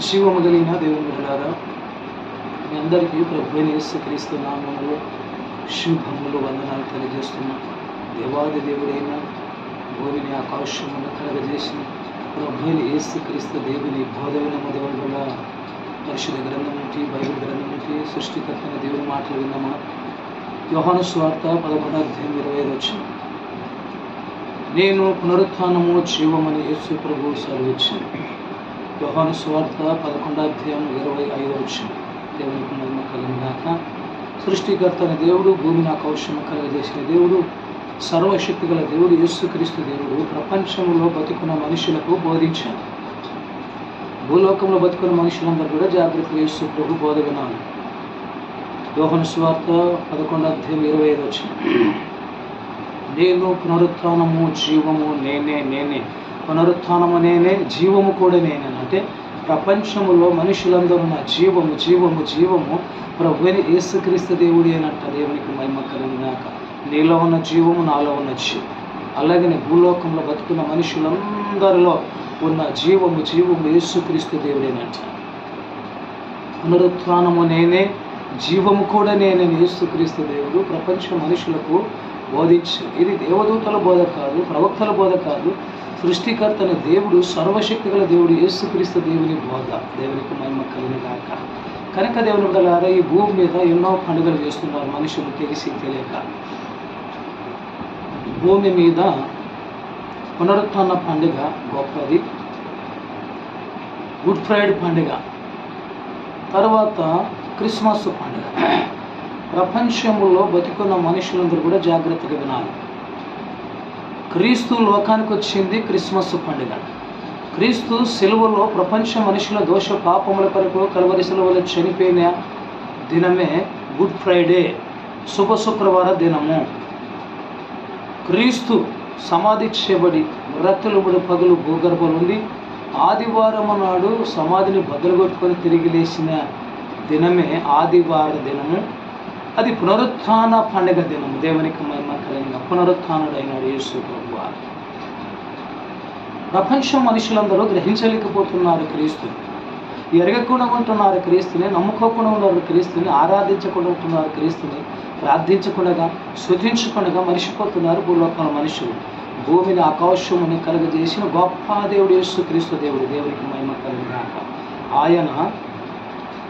శివ మొదలైన దేవుని బిడ్డలారా మీ అందరికీ ప్రభు యేసుక్రీస్తు నామంలో శుభములు వందనాలు తెలియజేస్తున్నాం. దేవాది దేవుడైన భూమిని ఆకాశమును కలగజేసిన ప్రభు యేసుక్రీస్తు దేవుని బోధవినము దేవుని వల్ల పరిశుద్ధ గ్రంథం నుండి బైబిల్ గ్రంథం నుండి సృష్టికర్తన దేవుని మాటలు విన్నామా? యోహాను స్వార్త పదకొండు అధ్యాయం ఇరవై ఐదు వచ్చింది నేను పునరుత్థానము జీవమని యేసు ప్రభు సెలవిచ్చాను యోహాను స్వార్త పదకొండు అధ్యాయం ఇరవై ఐదు వచ్చింది. దేవునికి మహిమ కలిగినాక సృష్టికర్తన దేవుడు భూమిని ఆకౌశము కలగజేసిన దేవుడు సర్వశక్తి గల దేవుడు యేసుక్రీస్తు దేవుడు ప్రపంచంలో బతుకున్న మనుషులకు బోధించాను భూలోకంలో బతుకున్న మనుషులందరూ కూడా జాగ్రత్త యేసు ప్రభు బోధ వినాలి. యోహను స్వార్త పదకొండు అధ్యాయం ఇరవై ఐదు వచ్చింది. నేను పునరుత్థానము జీవము నేనే నేనే. పునరుత్నము నేనే జీవము కూడా నేనే అంటే ప్రపంచములో మనుషులందరూ నా జీవము జీవము జీవము ప్రభుని యేసుక్రీస్తు దేవుడి అనంట దేవునికి మహిమ కలిగినాక నీలో ఉన్న జీవము నాలో ఉన్న జీవం అలాగనే భూలోకంలో బతుకున్న మనుషులందరిలో ఉన్న జీవము జీవము యేసుక్రీస్తు దేవుడేనంట పునరుత్నము నేనే జీవము కూడా నేనే యేసుక్రీస్తు దేవుడు ప్రపంచ మనుషులకు బోధించి ఇది దేవదూతల బోధ కాదు ప్రవక్తల బోధ కాదు సృష్టికర్తన దేవుడు సర్వశక్తి గల దేవుడు యేసుక్రీస్తు దేవుని బోధ దేవునికి మహిమ కలిగిన గాక. కనుక దేవుని గలారా ఈ భూమి మీద ఎన్నో పండుగలు చేస్తున్నారు మనుషులు తెలిసి తెలియక. భూమి మీద పునరుత్న పండుగ గొప్పది. గుడ్ ఫ్రైడే పండుగ. తర్వాత క్రిస్మస్ పండుగ. ప్రపంచంలో బతికున్న మనుషులందరూ కూడా జాగ్రత్తగా వినాలి. క్రీస్తు లోకానికి వచ్చింది క్రిస్మస్ పండుగ. క్రీస్తు సెలవులో ప్రపంచ మనుషుల దోష పాపముల కొరకు కలవరి సెలవులు చనిపోయిన దినమే గుడ్ ఫ్రైడే శుభ శుక్రవార దినము. క్రీస్తు సమాధి చేయబడి రత్తులు పగులు భూగర్భం ఉంది ఆదివారం నాడు సమాధిని బద్దలుగొట్టుకొని తిరిగి లేచిన దినమే ఆదివార దినము. అది పునరుత్థాన పండుగ దినము. దేవునికి మహిమ యేసు ప్రభువారు ప్రపంచం మనుషులందరూ గ్రహించలేకపోతున్నారు క్రీస్తుని. ఎరగకుండా ఉంటున్నారు క్రీస్తుని నమ్ముకోకుండా ఉన్నారు క్రీస్తుని ఆరాధించకుండా ఉంటున్నారు క్రీస్తుని ప్రార్థించకుండా శుద్ధించకుండా మరిచిపోతున్నారు భూలోకంలో మనుషులు. భూమిని ఆకాశముని కలుగజేసిన గొప్ప దేవుడు యేసు క్రీస్తు దేవుడు. దేవుడికి మహిమ కలిగినాక ఆయన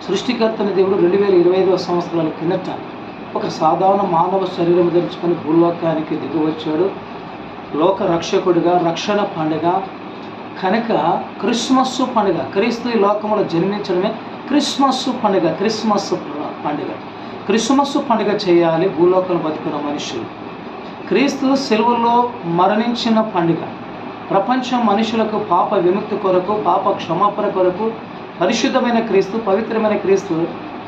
సృష్టికర్తని దేవుడు రెండు వేల ఇరవై ఐదవ సంవత్సరాల కిందట ఒక సాధారణ మానవ శరీరం ధరించుకొని భూలోకానికి దిగివచ్చాడు. లోక రక్షకుడిగా రక్షణ పండుగ కనుక క్రిస్మస్ పండుగ క్రీస్తు ఈ లోకంలో జన్మించడమే క్రిస్మస్ పండుగ క్రిస్మస్ పండుగ. క్రిస్మస్ పండుగ చేయాలి భూలోకంలో బతుకున్న మనుషులు. క్రీస్తు సెలవుల్లో మరణించిన పండుగ. ప్రపంచం మనుషులకు పాప విముక్తి కొరకు పాప క్షమాపణ కొరకు పరిశుద్ధమైన క్రీస్తు పవిత్రమైన క్రీస్తు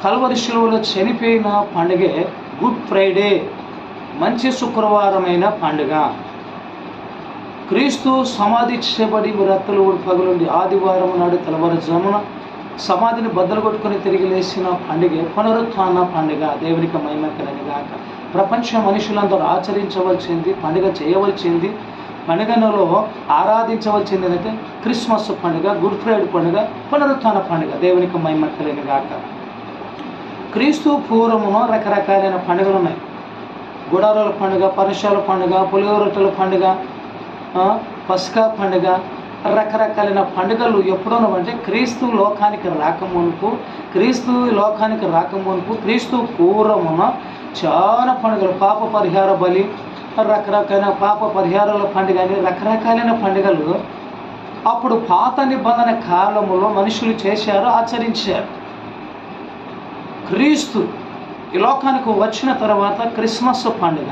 కల్వరి శిలువలో చనిపోయిన పండుగే గుడ్ ఫ్రైడే మంచి శుక్రవారమైన పండుగ. క్రీస్తు సమాధి చేయబడి రత్తులు పగులుండి ఆదివారం నాడు తెల్లవారుజామున సమాధిని బద్దలు కొట్టుకుని తిరిగి లేచిన పండుగ పునరుత్థాన పండుగ. దేవునికి మహిమ గాక. ప్రపంచ మనుషులందరూ ఆచరించవలసింది పండుగ చేయవలసింది. పండుగలో ఆరాధించవలసింది ఏంటంటే క్రిస్మస్ పండుగ గుడ్ ఫ్రైడే పండుగ పునరుత్థాన పండుగ. దేవునికి మహిమ గాక. క్రీస్తు పూర్వమున రకరకాలైన పండుగలు ఉన్నాయి గుడారాల పండుగ పరశాల పండుగ పులిగొరటల పండుగ ఆ, పస్కా పండుగ రకరకాలైన పండుగలు ఎప్పుడున్నవంటే క్రీస్తు లోకానికి రాకమునుపు క్రీస్తు లోకానికి రాకమునుపు క్రీస్తు పూర్వమున చాలా పండుగలు పాప పరిహార బలి రకరకాలైన పాప పరిహారాల పండుగ అని రకరకాలైన పండుగలు అప్పుడు పాత నిబంధన కాలంలో మనుషులు చేశారు ఆచరించారు. క్రీస్తు ఈ లోకానికి వచ్చిన తర్వాత క్రిస్మస్ పండుగ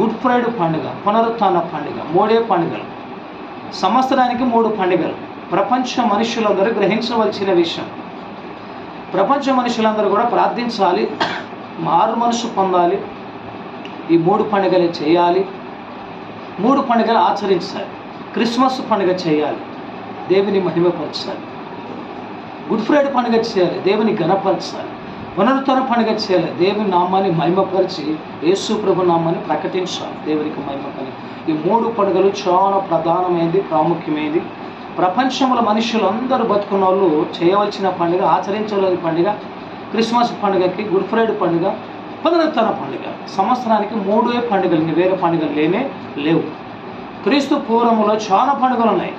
గుడ్ ఫ్రైడే పండుగ పునరుత్థాన పండుగ మూడే పండుగలు. సంవత్సరానికి మూడు పండుగలు. ప్రపంచ మనుషులందరూ గ్రహించవలసిన విషయం. ప్రపంచ మనుషులందరూ కూడా ప్రార్థించాలి మారు మనసు పొందాలి ఈ మూడు పండుగలు చేయాలి. మూడు పండుగలు ఆచరించాలి. క్రిస్మస్ పండుగ చేయాలి. దేవుని మహిమపరచాలి. గుడ్ ఫ్రైడే పండుగ చేయాలి. దేవుని ఘనపరచాలి. పునరుత్తర పండుగ చేయాలి. దేవుని నామాన్ని మహిమపరిచి యేసు ప్రభు నామాన్ని ప్రకటించాలి. దేవునికి మహిమ ఈ మూడు పండుగలు చాలా ప్రధానమైనది ప్రాముఖ్యమైనది. ప్రపంచంలో మనుషులందరూ బతుకున్న వాళ్ళు చేయవలసిన పండుగ ఆచరించవలసిన పండుగ క్రిస్మస్ పండుగకి గుడ్ ఫ్రైడే పండుగ పునరుత్థాన పండుగ. సంవత్సరానికి మూడే పండుగలు వేరే పండుగలు లేనే లేవు. క్రీస్తు పూర్వంలో చాలా పండుగలు ఉన్నాయి.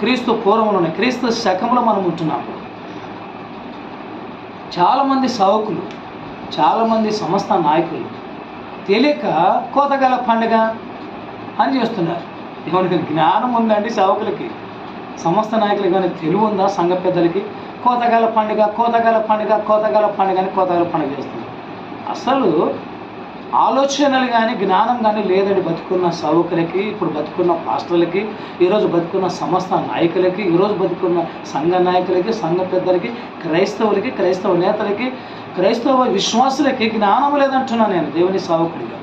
క్రీస్తు పూర్వములు ఉన్నాయి. క్రీస్తు శకంలో మనం ఉంటున్నాము. చాలామంది సవకులు చాలామంది సంస్థ నాయకులు తెలియక కోతగల పండుగ అని చేస్తున్నారు. ఏమన్నా జ్ఞానం ఉందండి సేవకులకి. సంస్థ నాయకులకి కానీ తెలివి ఉందా సంఘ పెద్దలకి? కోతగల పండుగ కోతగల పండుగ కోతగల పండుగ అని కోతగల పండుగ చేస్తున్నారు. అసలు ఆలోచనలు కానీ జ్ఞానం కానీ లేదండి బతుకున్న సేవకులకి ఇప్పుడు బతుకున్న పాస్టర్లకి ఈరోజు బతుకున్న సంస్థ నాయకులకి ఈరోజు బతుకున్న సంఘ నాయకులకి సంఘ పెద్దలకి క్రైస్తవులకి క్రైస్తవ నేతలకి క్రైస్తవ విశ్వాసులకి జ్ఞానం లేదంటున్నాను నేను దేవుని సావకుడిగా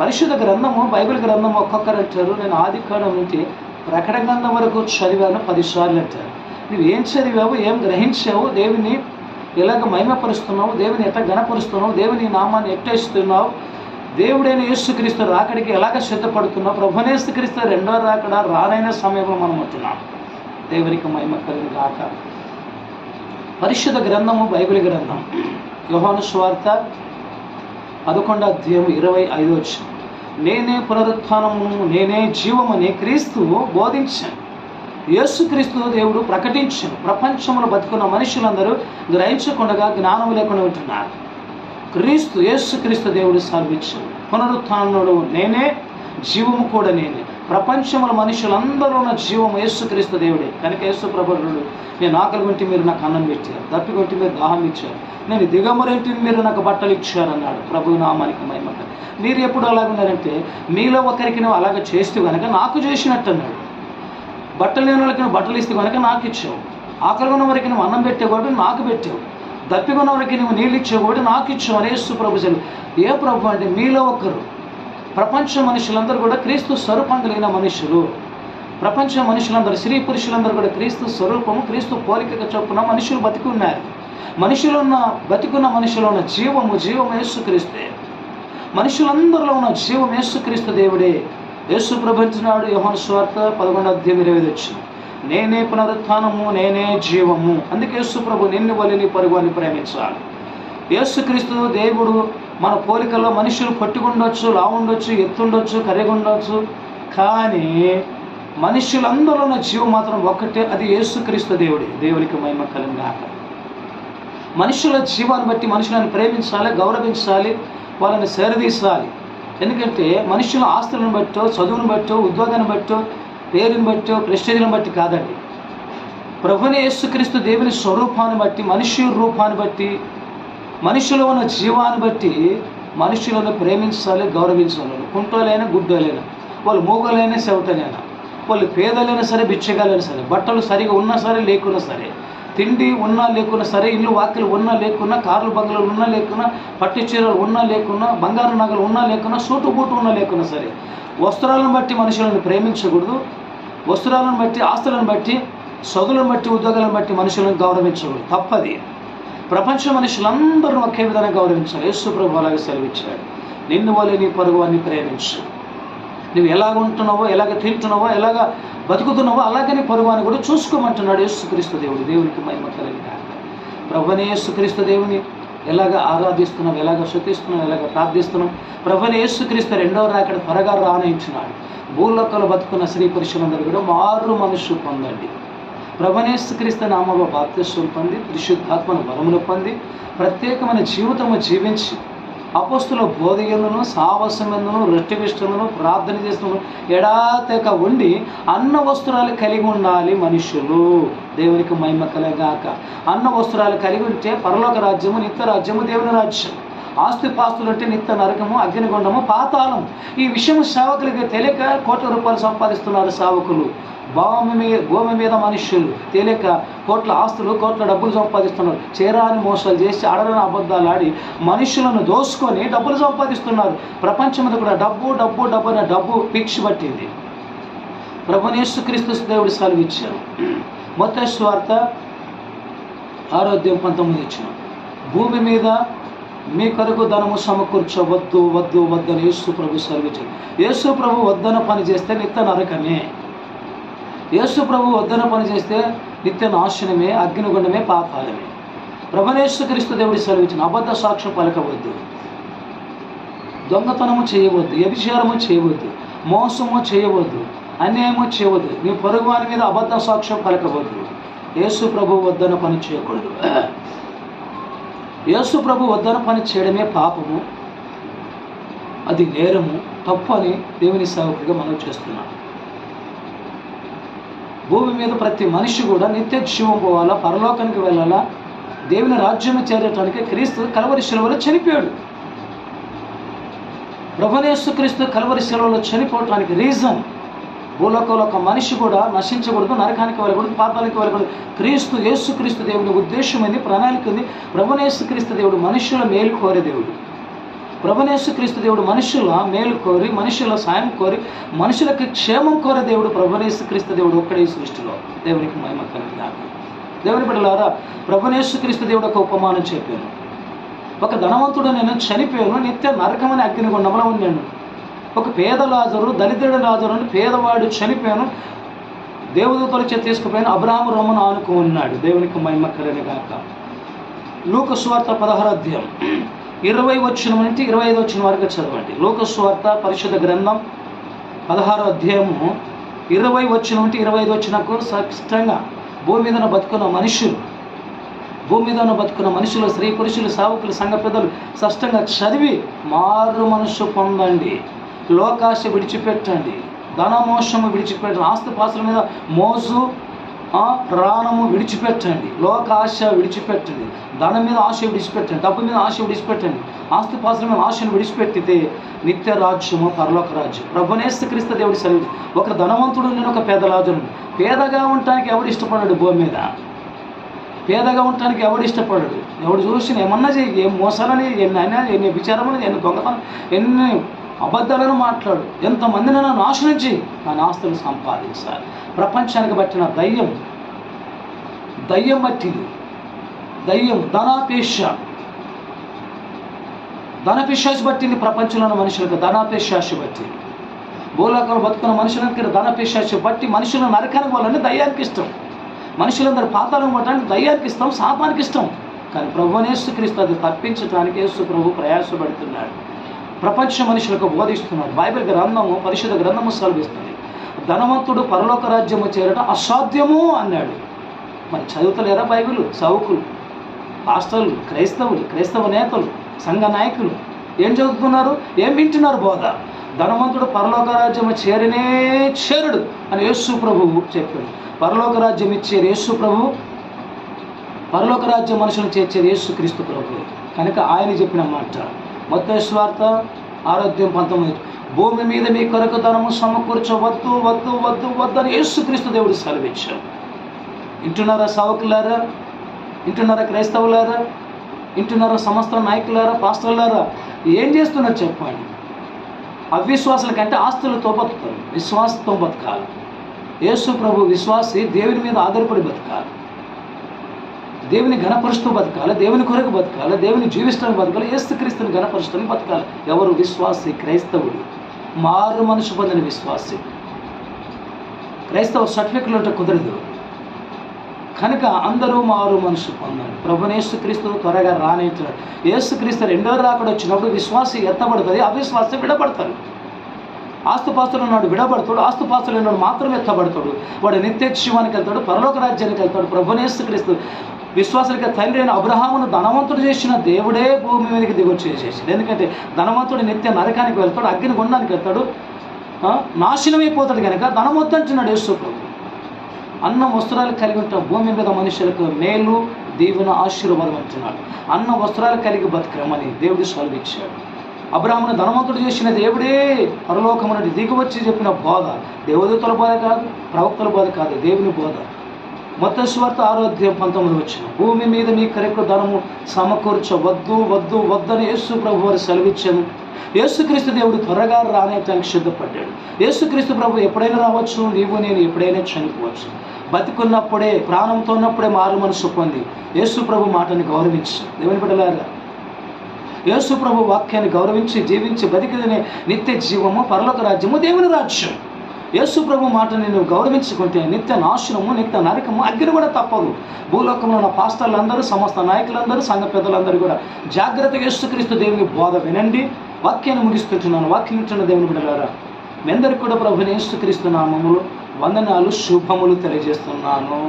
పరిశుద్ధ గ్రంథము బైబిల్ గ్రంథము ఒక్కొక్కరు అంటారు. నేను ఆది కాలం నుంచి ప్రకటన గ్రంథం వరకు చదివాను పదిసార్లు అంటారు. నువ్వు ఏం చదివావు ఏం గ్రహించావు దేవుని ఎలాగ మహిమపరుస్తున్నావు దేవుని ఎట్ట గణపరుస్తున్నావు దేవుని నామాన్ని ఎట్టేస్తున్నావు దేవుడైన యేసుక్రీస్తు రాకడికి ఎలాగ సిద్ధపడుతున్నావు ప్రభునేసుక్రీస్తు రెండో రాకడ రానైన సమయంలో మనం ఉంటున్నాం. దేవునికి మహిమ కలిగి రాక పరిశుద్ధ గ్రంథము బైబిల్ గ్రంథం యోహాను స్వార్త పదకొండు అధ్యాయం ఇరవై ఐదు వచ్చి నేనే పునరుత్నము నేనే జీవమని క్రీస్తు బోధించాను. యేసుక్రీస్తును దేవుడు ప్రకటించను. ప్రపంచంలో బతుకున్న మనుషులందరూ గ్రహించకుండా జ్ఞానం లేకుండా ఉంటున్నారు. క్రీస్తు యేసుక్రీస్తు దేవుడు సాధించాడు పునరుత్థానుడు నేనే జీవము కూడా నేనే. ప్రపంచంలో మనుషులందరూ ఉన్న జీవము యేసుక్రీస్తు దేవుడే. కనుక యేసు ప్రభుడు నేను ఆకలి కొంటే మీరు నాకు అన్నం పెట్టారు. దప్పి కొంటే మీరు దాహం ఇచ్చారు. నేను దిగమరేంటి మీరు నాకు బట్టలు ఇచ్చారు అన్నాడు. ప్రభు నామానికి మహిమ మీరు ఎప్పుడు అలాగున్నారంటే మీలో ఒకరికి నువ్వు అలాగ చేస్తూ కనుక నాకు చేసినట్టు అన్నాడు బట్టలు లేని వాళ్ళకి నువ్వు బట్టలు ఇస్తే కనుక నాకు ఇచ్చావు. ఆకలి ఉన్న వారికి నువ్వు అన్నం పెట్టావు కాబట్టి నాకు పెట్టావు. దప్పికున్న వారికి నువ్వు నీళ్ళు ఇచ్చావు కాబట్టి నాకు ఇచ్చావు అని యేసు ప్రభు ఏ ప్రభు అంటే మీలో ఒకరు. ప్రపంచ మనుషులందరూ కూడా క్రీస్తు స్వరూపం కలిగిన మనుషులు. ప్రపంచ మనుషులందరూ స్త్రీ పురుషులందరూ కూడా క్రీస్తు స్వరూపము క్రీస్తు పోలిక చొప్పున మనుషులు బతికున్నారు మనుషులు ఉన్న బతికున్న మనుషులు ఉన్న జీవము జీవము యేసుక్రీస్తే. మనుషులందరిలో ఉన్న జీవం యేసుక్రీస్తు దేవుడే. యేసు ప్రభించినాడు యోహన్ స్వార్థ పదకొండు అధ్యాయం ఇరవై వచ్చింది. నేనే పునరుత్థానము నేనే జీవము. అందుకే యేసు ప్రభు నిన్ను వలిని పరుగుని ప్రేమించాలి. యేసుక్రీస్తు దేవుడు మన పోలికల్లో మనుషులు పొట్టుకుండొచ్చు లావుండొచ్చు ఎత్తుండొచ్చు కరిగుండొచ్చు. కానీ మనుషులందరూ ఉన్న జీవం మాత్రం ఒక్కటే అది యేసుక్రీస్తు దేవుడే. దేవునికి మహిమ కలిగాక మనుషుల జీవాన్ని బట్టి మనుషులను ప్రేమించాలి గౌరవించాలి వాళ్ళని సరిదీసాలి. ఎందుకంటే మనుషుల ఆస్తులను బట్టో చదువును బట్టో ఉద్యోగాన్ని బట్టో పేరుని బట్టో ప్రెస్టేజ్ని బట్టి కాదండి. ప్రభుని యేసుక్రీస్తు దేవుని స్వరూపాన్ని బట్టి మనిషి రూపాన్ని బట్టి మనుషులు ఉన్న జీవాన్ని బట్టి మనుషులను ప్రేమించాలి గౌరవించాలి. కుంటోలైనా గుడ్డోలైనా వాళ్ళు మూగలైనా చెవటలైనా వాళ్ళు పేదలైనా సరే బిచ్చగాలైనా సరే బట్టలు సరిగా ఉన్నా సరే లేకున్నా సరే తిండి ఉన్నా లేకున్నా సరే ఇల్లు వాకిలు ఉన్నా లేకున్నా కార్లు బంగ్లాలు ఉన్నా లేకున్నా పట్టు చీరలు ఉన్నా లేకున్నా బంగారు నగలు ఉన్నా లేకున్నా సూటు బూటు ఉన్నా లేకున్నా సరే వస్త్రాలను బట్టి మనుషులను ప్రేమించకూడదు. వస్త్రాలను బట్టి ఆస్తులను బట్టి చదువులను బట్టి ఉద్యోగాలను బట్టి మనుషులను గౌరవించకూడదు. తప్పది. ప్రపంచ మనుషులందరూ ఒకే విధంగా గౌరవించాలి. యేసు ప్రభు అలాగే సెలవిచ్చాడు. నిన్ను వలె నీ పరుగు అని ప్రేమించు. నువ్వు ఎలాగ ఉంటున్నావో ఎలాగ తింటున్నావో ఎలాగ బతుకుతున్నావో అలాగనే నీ కూడా చూసుకోమంటున్నాడు యేసుక్రీస్తు దేవుడు. దేవునికి మహిమ కలిగిన ప్రభుని యేసుక్రీస్తు దేవుని ఎలాగ ఆరాధిస్తున్నాం ఎలాగ శృతిస్తున్నాం ఎలాగ ప్రార్థిస్తున్నాం ప్రభుని యేసుక్రీస్తు రెండవ రాకడ త్వరగా రానయించున్నాడు భూలోకలు బతుకున్న స్త్రీ పురుషులందరూ కూడా మారు మనుషు పొందండి. ప్రభనేశ్వక్రీస్తు నామవ బాప్తిస్వం పొంది పరిశుద్ధాత్మను వరములు పొంది ప్రత్యేకమైన జీవితము జీవించి అపస్తుల బోధ ఎందును సాహసం ఎందును ప్రార్థన చేస్తున్నాను ఎడాతెక ఉండి అన్న వస్త్రాలు కలిగి ఉండాలి మనుషులు. దేవునికి మహిమ కలగాక. అన్న వస్త్రాలు కలిగి ఉంటే పరలోక రాజ్యము నిత్య రాజ్యము దేవుని రాజ్యం. ఆస్తిపాస్తులు అంటే నిత్య నరకము అగ్నిగుండము పాతాళం ఈ విషయం సేవకులకి తెలియక కోట్ల రూపాయలు సంపాదిస్తున్నారు సేవకులు. భూమి మీద భూమి మీద మనుష్యులు. తెలియక కోట్ల ఆస్తులు కోట్ల డబ్బులు సంపాదిస్తున్నారు. చేరాని మోసాలు చేసి అడరని అబద్ధాలు ఆడి మనుషులను దోసుకొని డబ్బులు సంపాదిస్తున్నారు. ప్రపంచం మీద కూడా డబ్బు డబ్బు డబ్బు అనే డబ్బు పిచ్చి పట్టింది. ప్రభునేశ్వ క్రీస్తు దేవుడు ఇచ్చారు మొత్త స్వార్థ ఆరోగ్యం పంతొమ్మిది ఇచ్చిన భూమి మీద మీ కొరకు ధనము సమకూర్చవద్దు వద్దు వద్దని యేసు ప్రభు సెలవిచ్చారు యేసు ప్రభు వద్దన పని చేస్తే నిత్య నరకమే. యేసు ప్రభు వద్దన పని చేస్తే నిత్య నాశనమే అగ్నిగుండమే పాపాలమే ప్రభనేశ్వ క్రీస్తు దేవుడి సెలవిచ్చిన అబద్ధ సాక్ష్యం పలకవద్దు. దొంగతనము చేయవద్దు వ్యభిచారము చేయవద్దు మోసము చేయవద్దు అన్యాయము చేయవద్దు నీ పొరుగువాని మీద అబద్ధ సాక్ష్యం పలకవద్దు. యేసు ప్రభు వద్దన పని చేయకూడదు. యేసు ప్రభు వద్దన పని చేయడమే పాపము అది నేరము తప్పు అని దేవుని సేవకుడిగా మనం చేస్తున్నాం భూమి మీద ప్రతి మనిషి కూడా నిత్య జీవం పోవాలా పరలోకానికి వెళ్ళాలా దేవుని రాజ్యం చేరటానికి క్రీస్తు కలవరి శిలువలో చనిపోయాడు. ప్రభునేశ్వ క్రీస్తు కలవరి శిలువలో చనిపోవటానికి రీజన్ భూలోకంలో ఒక మనిషి కూడా నశించకూడదు నరకానికి వెళ్ళకూడదు పాపాలకి వెళ్ళకూడదు. క్రీస్తు యేసు క్రీస్తు దేవుని ఉద్దేశం ఏంది? ప్రణాళిక ఉంది ప్రభునేసు క్రీస్తు దేవుడు మనుషుల మేలు కోరే దేవుడు. ప్రభునేసు క్రీస్తు దేవుడు మనుషుల మేలు కోరి మనుషుల సాయం కోరి మనుషులకి క్షేమం కోరే దేవుడు ప్రభునేసు క్రీస్తు దేవుడు ఒక్కడే సృష్టిలో. దేవునికి మహిమ కలిగినాక దేవుని బిడ్డలారా ప్రభునేసు క్రీస్తు దేవుడు ఒక ఉపమానం చెప్పాను. ఒక ధనవంతుడు నేను చనిపోయాను నిత్య నరకమని అగ్నిగుండంలో ఉన్నాను. ఒక పేద లాజరు దళితుడు లాజరు అని పేదవాడు చనిపోయాను. దేవదూతల చేత తీసుకుపోయిన. అబ్రాహం రోమను ఆనుకు ఉన్నాడు. దేవునికి మహిమ కలిగినాక లోకస్వార్థ పదహార పదహారు అధ్యాయం. ఇరవై వచ్చిన నుంచి ఇరవై ఐదు వచ్చిన వరకు చదవండి. లోకస్వార్థ పరిశుద్ధ గ్రంథం పదహారో అధ్యాయము ఇరవై వచ్చిన నుండి ఇరవై ఐదు వచ్చినకు స్పష్టంగా భూమి మీద బతుకున్న మనుషులు భూమి మీద బతుకున్న మనుషులు స్త్రీ పురుషులు సావుకులు సంఘ పెద్దలు స్పష్టంగా చదివి మారు మనసు పొందండి. లోకాశ విడిచిపెట్టండి. ధనమోషము విడిచిపెట్టండి. ఆస్తిపాస్తుల మీద మోజు ఆ, ప్రాణము విడిచిపెట్టండి. లోక ఆశ విడిచిపెట్టండి. ధనం మీద ఆశ విడిచిపెట్టండి. డబ్బు మీద ఆశ విడిచిపెట్టండి. ఆస్తిపాస్తుల మీద ఆశను విడిచిపెట్టితే నిత్య రాజ్యము పరలోక రాజ్యం. ప్రభునేస్తు క్రీస్తు దేవుడి సెలవు ఒక ధనవంతుడు నేను ఒక పేదరాజును. పేదగా ఉండటానికి ఎవడు ఇష్టపడాడు భూమి మీద? పేదగా ఉండటానికి ఎవడు ఇష్టపడడు? ఎవడు చూసిన ఏమన్నా చేయి ఏం మోసాలని ఎన్ని అయినా ఎన్ని విచారమని ఎన్ని దొంగతనం ఎన్ని అబద్ధాలను మాట్లాడు. ఎంతమందినైనా నాశనం చేయి. నా ఆస్తులు సంపాదించాలి. ప్రపంచానికి పట్టిన దయ్యం. దయ్యం పట్టింది దయ్యం ధనాపేక్ష. ధనపిశాసి పట్టింది ప్రపంచంలో మనుషులకు. ధనాపేశాసి పట్టింది భూలోకంలో బతుకున్న మనుషులకి ధనపేక్షాశ బట్టి మనుషులను నరకానికి వాళ్ళని దయ్యానికి ఇష్టం. మనుషులందరూ పాతాలను పట్టడానికి దయ్యానికి ఇష్టం శాపానికి ఇష్టం. కానీ ప్రభునేసు క్రీస్తు అది తప్పించడానికి యేసు ప్రభు ప్రయాసపడుతున్నాడు. ప్రపంచ మనుషులకు బోధిస్తున్నాడు బైబిల్ గ్రంథము పరిశుద్ధ గ్రంథము సెలవిస్తుంది. ధనవంతుడు పరలోక రాజ్యము చేరడం అసాధ్యము అన్నాడు. మరి చదువుతలేరా బైబిల్? సౌకులు పాస్టర్లు క్రైస్తవులు క్రైస్తవ నేతలు సంఘ నాయకులు ఏం చదువుతున్నారు? ఏం వింటున్నారు బోధ? ధనవంతుడు పరలోక రాజ్యము చేరనే చేరుడు అని యేసు ప్రభువు చెప్పాడు. పరలోక రాజ్యం ఇచ్చే యేసు ప్రభు పరలోక రాజ్యం మనుషులను చేర్చే యేసు క్రీస్తు ప్రభు కనుక ఆయన చెప్పిన మాట మొత్తం స్వార్థ ఆరోగ్యం పంతొమ్మిది. భూమి మీద మీ కొరకు ధనము సమకూర్చవద్దు వద్దు వద్దు వద్దు వద్దని యేసు క్రీస్తు దేవుడు సెలవిచ్చాడు. ఇంటున్నారా సావకులారా? ఇంటున్నారా క్రైస్తవులారా? ఇంటున్నారా సమస్త నాయకులారా పాస్టర్లారా? ఏం చేస్తున్నారు చెప్పండి. అవిశ్వాసుల కంటే ఆస్తులతో బతుకుతారు విశ్వాసంతో బతకాలి యేసు ప్రభు విశ్వాసి దేవుని మీద ఆధారపడి బతకాలి. దేవుని ఘనపరుస్తూ బతకాలి దేవుని కొరకు బతకాలి దేవుని జీవిస్తానికి బతకాలి ఏసుక్రీస్తుని గణపరుస్తూని బతకాలి. ఎవరు విశ్వాసి? క్రైస్తవుడు. మారు మనసు పొందిన విశ్వాసి. క్రైస్తవ సర్టిఫికెట్లు అంటే కుదరదు. కనుక అందరూ మారు మనసు పొందాలి. ప్రభుని యేసుక్రీస్తు త్వరగా రానేంటున్నాడు యేసుక్రీస్తు రెండో రాకడ వచ్చినప్పుడు విశ్వాసి ఎత్తబడుతుంది అవిశ్వాసం విడబడతారు ఆస్తుపాస్తులు ఉన్నాడు విడబడతాడు. ఆస్తుపాస్తులు ఉన్నాడు మాత్రం ఎత్తబడతాడు. వాడు నిత్య జీవానికి వెళ్తాడు పరలోక రాజ్యానికి వెళ్తాడు. ప్రభునేసుక్రీస్తు విశ్వాసులకి తండ్రి అయిన అబ్రహామును ధనవంతుడు చేసిన దేవుడే భూమి మీదకి దిగొచ్చి చేసేసాడు ఎందుకంటే ధనవంతుడు నిత్య నరకానికి వెళ్తాడు అగ్ని గుండానికి వెళ్తాడు నాశనమైపోతాడు కనుక ధనవద్దంటున్నాడు యేసుప్రభు అన్న వస్త్రాలు కలిగి ఉంటాం భూమి మీద మనుషులకు మేలు దేవుని ఆశీర్వాదం అంటున్నాడు. అన్న వస్త్రాలు కలిగి బతకమని దేవుడు సెలవిచ్చాడు అబ్రాహ్మణ ధనవంతుడు చేసిన దేవుడే పరలోకమునటి దిగువచ్చి చెప్పిన బోధ దేవదూతల బోధ కాదు ప్రవక్తల బోధ కాదు దేవుని బోధ. మొత్తం స్వార్థ ఆరోగ్యం పంతొమ్మిది వచ్చిన భూమి మీద మీ కరెక్ట్ ధనము సమకూర్చ వద్దు వద్దు వద్దని యేసు ప్రభు వారు సెలవిచ్చాను. యేసుక్రీస్తు దేవుడు త్వరగా రానేటానికి సిద్ధపడ్డాడు. యేసుక్రీస్తు ప్రభు ఎప్పుడైనా రావచ్చు నీవు నేను ఎప్పుడైనా చనిపోవచ్చు. బతికున్నప్పుడే ప్రాణంతో ఉన్నప్పుడే మారు మనసు పొంది యేసు ప్రభు మాటని గౌరవించు దేవుని బిడ్డలారా యేసు ప్రభు వాక్యాన్ని గౌరవించి జీవించి బతికిదనే నిత్య జీవము పరలోక రాజ్యము దేవుని రాజ్యం. యేసు ప్రభు మాటని నేను గౌరవించుకుంటే నిత్య నాశనము నిత్య నరకము అగ్ని కూడా తప్పదు. భూలోకంలో ఉన్న పాస్టర్లందరూ సమస్త నాయకులందరూ సంఘ పెద్దలందరూ కూడా జాగ్రత్తగా యేసుక్రీస్తు దేవుని బోధ వినండి. వాక్యాన్ని ముగిస్తుంటున్నాను వాక్యం ఇచ్చిన దేవుని బిడ్డలారా మీ అందరికీ కూడా ప్రభుని యేసుక్రీస్తు నామములు వందనాలు శుభములు తెలియజేస్తున్నాను.